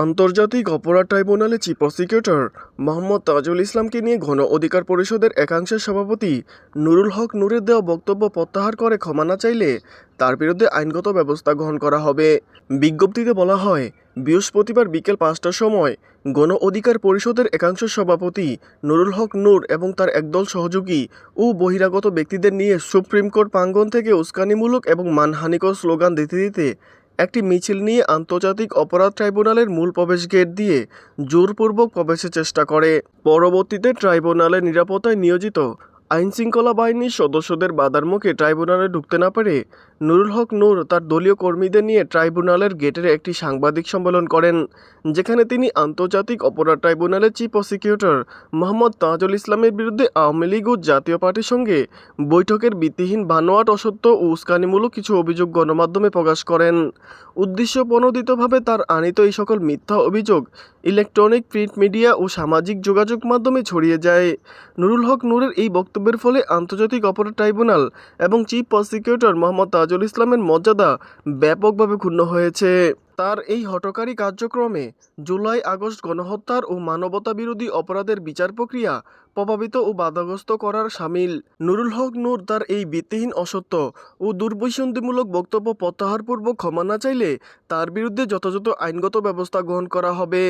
আন্তর্জাতিক অপরাধ ট্রাইব্যুনালে চিফ প্রসিকিউটর মোহাম্মদ তাজুল ইসলামকে নিয়ে গণ অধিকার পরিষদের একাংশের সভাপতি নুরুল হক নূরের দেওয়া বক্তব্য প্রত্যাহার করে ক্ষমা না চাইলে তার বিরুদ্ধে আইনগত ব্যবস্থা গ্রহণ করা হবে। বিজ্ঞপ্তিতে বলা হয়, বৃহস্পতিবার বিকেল পাঁচটার সময় গণ অধিকার পরিষদের একাংশ সভাপতি নুরুল হক নূর এবং তার একদল সহযোগী ও বহিরাগত ব্যক্তিদের নিয়ে সুপ্রিম কোর্ট প্রাঙ্গণ থেকে উস্কানিমূলক এবং মানহানিকর স্লোগান দিতে দিতে একটি মিছিল নিয়ে আন্তর্জাতিক অপরাধ ট্রাইব্যুনালের মূল প্রবেশ গেট দিয়ে জোরপূর্বক প্রবেশের চেষ্টা করে। পরবর্তীতে ট্রাইব্যুনালের নিরাপত্তায় নিয়োজিত আইনশৃঙ্খলা বাহিনীর সদস্যদের বাধার মুখে ট্রাইব্যুনালে ঢুকতে না পারে নুরুল হক নূর তার দলীয় কর্মীদের নিয়ে ট্রাইব্যুনালের গেটের একটি সাংবাদিক সম্মেলন করেন, যেখানে তিনি আন্তর্জাতিক অপরাধ ট্রাইব্যুনালের চিফ প্রসিকিউটর মোহাম্মদ তাজুল ইসলামের বিরুদ্ধে আওয়ামী লীগ ও জাতীয় পার্টির সঙ্গে বৈঠকের ভিত্তিহীন বানোয়াট অসত্য ও উস্কানিমূলক কিছু অভিযোগ গণমাধ্যমে প্রকাশ করেন। উদ্দেশ্য প্রণোদিতভাবে তার আনিত এই সকল মিথ্যা অভিযোগ ইলেকট্রনিক প্রিন্ট মিডিয়া ও সামাজিক যোগাযোগ মাধ্যমে ছড়িয়ে যায়। নুরুল হক নূরের এই বক্তব্যের ফলে আন্তর্জাতিক অপরাধ ট্রাইব্যুনাল এবং চিফ প্রসিকিউটর মোহাম্মদ তাজুল ইসলামের মর্যাদা ব্যাপকভাবে ক্ষুণ্ণ হয়েছে। তার এই হটকারী কার্যক্রমে জুলাই আগস্ট গণহত্যার ও মানবতা বিরোধী অপরাধের বিচার প্রক্রিয়া প্রভাবিত ও বাধাগ্রস্ত করার সামিল। নুরুল হক নূর তার এই ভিত্তিহীন অসত্য ও দুর্বৈসন্ধিমূলক বক্তব্য প্রত্যাহারপূর্বক ক্ষমা না চাইলে তার বিরুদ্ধে যথাযথ আইনগত ব্যবস্থা গ্রহণ করা হবে।